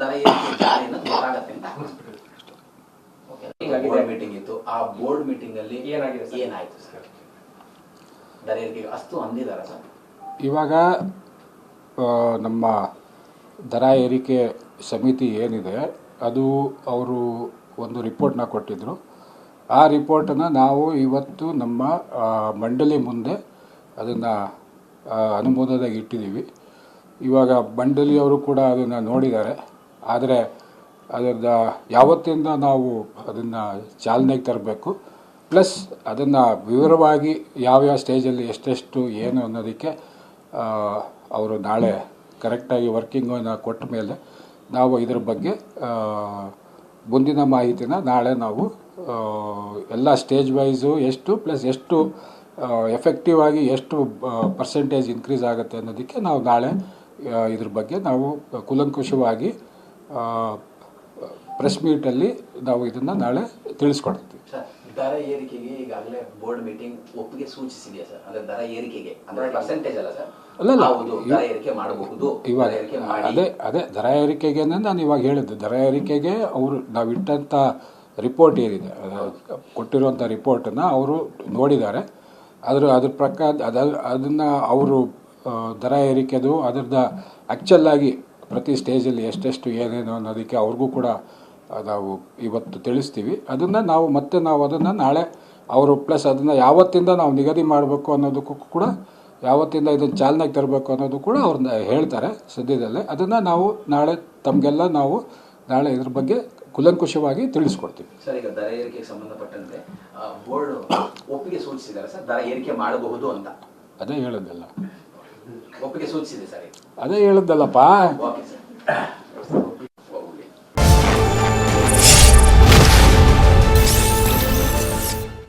ದರ ಏರಿಕೆ ಅನ್ನೋದು ಗೊತ್ತಾಗತ್ತೆ ಅಂತ. ಬೋರ್ಡ್ ಮೀಟಿಂಗ್ ಇತ್ತು. ಆ ಬೋರ್ಡ್ ಮೀಟಿಂಗ್ ಅಲ್ಲಿ ಏನಾಗಿದೆ ಸರ್? ಏನಾಯ್ತು ಸರ್? ದರ ಏರಿಕೆಗೆ ಅಷ್ಟು ಅಂದಿದಾರ ಸರ್? ಇವಾಗ ನಮ್ಮ ದರ ಏರಿಕೆ ಸಮಿತಿ ಏನಿದೆ ಅದು ಅವರು ಒಂದು ರಿಪೋರ್ಟ್ನ ಕೊಟ್ಟಿದ್ದರು ಆ ರಿಪೋರ್ಟನ್ನು ನಾವು ಇವತ್ತು ನಮ್ಮ ಮಂಡಳಿ ಮುಂದೆ ಅದನ್ನು ಅನುಮೋದನೆಗೆ ಇಟ್ಟಿದ್ದೀವಿ. ಇವಾಗ ಮಂಡಳಿಯವರು ಕೂಡ ಅದನ್ನು ನೋಡಿದ್ದಾರೆ. ಆದರೆ ಅದರ ಯಾವತ್ತಿಂದ ನಾವು ಅದನ್ನು ಚಾಲನೆಗೆ ತರಬೇಕು, ಪ್ಲಸ್ ಅದನ್ನು ವಿವರವಾಗಿ ಯಾವ್ಯಾವ ಸ್ಟೇಜಲ್ಲಿ ಎಷ್ಟೆಷ್ಟು ಏನು ಅನ್ನೋದಕ್ಕೆ ಅವರು ನಾಳೆ ಕರೆಕ್ಟಾಗಿ ವರ್ಕಿಂಗನ್ನು ಕೊಟ್ಟ ಮೇಲೆ ನಾವು ಇದರ ಬಗ್ಗೆ ಮುಂದಿನ ಮಾಹಿತಿನ ನಾಳೆ ನಾವು ಎಲ್ಲ ಸ್ಟೇಜ್ ವೈಸು ಎಷ್ಟು, ಪ್ಲಸ್ ಎಷ್ಟು ಎಫೆಕ್ಟಿವ್ ಆಗಿ ಎಷ್ಟು ಪರ್ಸೆಂಟೇಜ್ ಇನ್ಕ್ರೀಸ್ ಆಗುತ್ತೆ ಅನ್ನೋದಕ್ಕೆ ನಾವು ನಾಳೆ ಇದ್ರ ಬಗ್ಗೆ ನಾವು ಕುಲಂಕುಷವಾಗಿ ಪ್ರೆಸ್ ಮೀಟಲ್ಲಿ ನಾವು ಇದನ್ನು ನಾಳೆ ತಿಳಿಸ್ಕೊಡ್ತೀವಿ. ದರ ಏರಿಕೆಗೆ ಈಗಾಗಲೇ ಬೋರ್ಡ್ ಮೀಟಿಂಗ್ ಒಪ್ಪಿಗೆ ಸೂಚಿಸಿದೆಯಾ ಸರ್? ಅಂದ್ರೆ ದರ ಏರಿಕೆಗೆ ಅಂದ್ರೆ ಪರ್ಸೆಂಟೇಜ್ ಅಲ್ಲ ಸರ್? ಅಲ್ಲ, ದರ ಏರಿಕೆ ಮಾಡಬಹುದು. ಇವಾಗ ಅದೇ ಅದೇ ದರ ಏರಿಕೆಗೆ ನಾನು ಇವಾಗ ಹೇಳಿದ್ದು ದರ ಏರಿಕೆಗೆ ಅವರು ನಾವು ಇಟ್ಟಂಥ ರಿಪೋರ್ಟ್ ಏನಿದೆ ಕೊಟ್ಟಿರುವಂಥ ರಿಪೋರ್ಟನ್ನು ಅವರು ನೋಡಿದ್ದಾರೆ. ಅದ್ರ ಅದ್ರ ಪ್ರಕಾರ ಅದ ಅದನ್ನು ಅವರು ದರ ಏರಿಕೆದು ಅದ್ರದ ಆ್ಯಕ್ಚುಲ್ ಆಗಿ ಪ್ರತಿ ಸ್ಟೇಜಲ್ಲಿ ಎಷ್ಟೆಷ್ಟು ಏನೇನು ಅನ್ನೋದಕ್ಕೆ ಅವ್ರಿಗೂ ಕೂಡ ನಾವು ಇವತ್ತು ತಿಳಿಸ್ತೀವಿ. ಅದನ್ನು ನಾವು ಮತ್ತೆ ನಾವು ಅದನ್ನು ನಾಳೆ ಅವರು ಪ್ಲಸ್ ಅದನ್ನು ಯಾವತ್ತಿಂದ ನಾವು ನಿಗದಿ ಮಾಡಬೇಕು ಅನ್ನೋದಕ್ಕೂ ಕೂಡ ಯಾವತ್ತಿಂದ ಇದನ್ನು ಚಾಲನೆಗೆ ತರಬೇಕು ಅನ್ನೋದು ಕೂಡ ಅವ್ರನ್ನ ಹೇಳ್ತಾರೆ ಸದ್ಯದಲ್ಲೇ. ಅದನ್ನು ನಾವು ನಾಳೆ ತಮಗೆಲ್ಲ ನಾವು ನಾಳೆ ಇದ್ರ ಬಗ್ಗೆ ಕುಲಂಕುಷವಾಗಿ ತಿಳಿಸ್ಕೊಡ್ತೀವಿ. ಸರ್ ಈಗ ದರ ಏರಿಕೆಗೆ ಸಂಬಂಧಪಟ್ಟಂತೆ ಬೋರ್ಡ್ ಒಪ್ಪಿಗೆ ಸೂಚಿಸಿದ್ದಾರೆ ಸರ್ ದರ ಏರಿಕೆ ಮಾಡಬಹುದು ಅಂತ? ಅದೇ ಹೇಳೋದಲ್ಲ. ಒಪ್ಪಿಗೆ ಸೂಚಿಸಿದೆ ಸರ್. ಅದೇ ಹೇಳದ್ದಲ್ಲಪ್ಪ ಸರ್